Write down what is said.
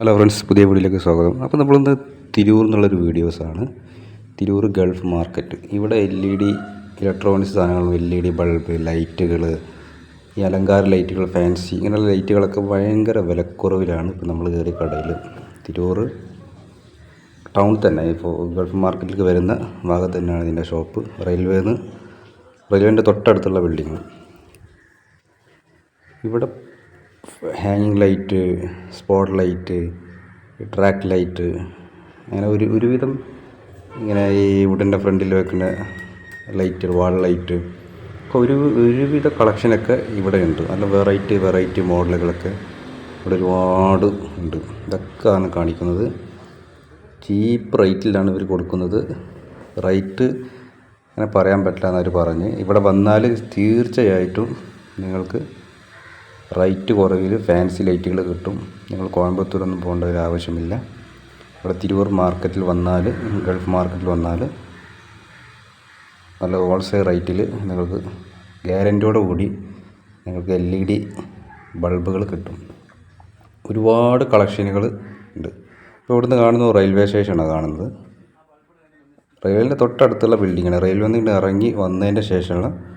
Hello friends പുതിയ വീഡിയോയിലേക്ക് സ്വാഗതം. അപ്പോൾ നമ്മളിന്ന് തിരൂർ എന്നുള്ളൊരു വീഡിയോസാണ്. Tirur gulf market. ഇവിടെ എൽ ഇ ഡി ഇലക്ട്രോണിക്സ് സാധനങ്ങളും എൽ ഇ ഡി ബൾബ് ലൈറ്റുകൾ ഈ അലങ്കാര ലൈറ്റുകൾ ഫാൻസി ഇങ്ങനെയുള്ള ലൈറ്റുകളൊക്കെ ഭയങ്കര വിലക്കുറവിലാണ് ഇപ്പോൾ നമ്മൾ കയറിയ കടയിൽ. തിരൂർ ടൗണിൽ തന്നെ. ഇപ്പോൾ ഗൾഫ് മാർക്കറ്റിലേക്ക് വരുന്ന ഭാഗത്ത് തന്നെയാണ് ഇതിന്റെ ഷോപ്പ്. റെയിൽവേന്ന് റെയിൽവേന്റെ തൊട്ടടുത്തുള്ള ബിൽഡിങ് ഇവിടെ ഹാങ്ങിങ് light spot light track light അങ്ങനെ ഒരു ഒരുവിധം ഇങ്ങനെ ഈ വുഡിന്റെ ഫ്രണ്ടിൽ വെക്കുന്ന ലൈറ്റ് വാൾ ലൈറ്റ് ഒക്കെ ഒരു ഒരുവിധ കളക്ഷനൊക്കെ ഇവിടെ ഉണ്ട് നല്ല വെറൈറ്റി വെറൈറ്റി മോഡലുകളൊക്കെ ഇവിടെ ഒരുപാട് ഉണ്ട്. ഇതൊക്കെയാണ് കാണിക്കുന്നത്. ചീപ്പ് റേറ്റിലാണ് ഇവർ കൊടുക്കുന്നത്. റേറ്റ് അങ്ങനെ പറയാൻ പറ്റില്ല എന്നവർ പറഞ്ഞ്. ഇവിടെ വന്നാൽ തീർച്ചയായിട്ടും നിങ്ങൾക്ക് റേറ്റ് കുറവിൽ ഫാൻസി ലൈറ്റുകൾ കിട്ടും. നിങ്ങൾ കോയമ്പത്തൂരൊന്നും പോകേണ്ട ഒരു ആവശ്യമില്ല. ഇവിടെ തിരുവൂർ മാർക്കറ്റിൽ വന്നാൽ ഗൾഫ് മാർക്കറ്റിൽ വന്നാൽ നല്ല ഹോൾസെയിൽ റേറ്റിൽ നിങ്ങൾക്ക് ഗ്യാരന്റിയോടു കൂടി നിങ്ങൾക്ക് എൽ ഇ ഡി ബൾബുകൾ കിട്ടും. ഒരുപാട് കളക്ഷനുകൾ ഉണ്ട്. ഇപ്പോൾ ഇവിടുന്ന് കാണുന്നത് റെയിൽവേ സ്റ്റേഷനാണ് കാണുന്നത്. റെയിൽവേന്റെ തൊട്ടടുത്തുള്ള ബിൽഡിങ്ങാണ്. റെയിൽവേ നിന്ന് ഇറങ്ങി വന്നതിന്റെ ശേഷമുള്ള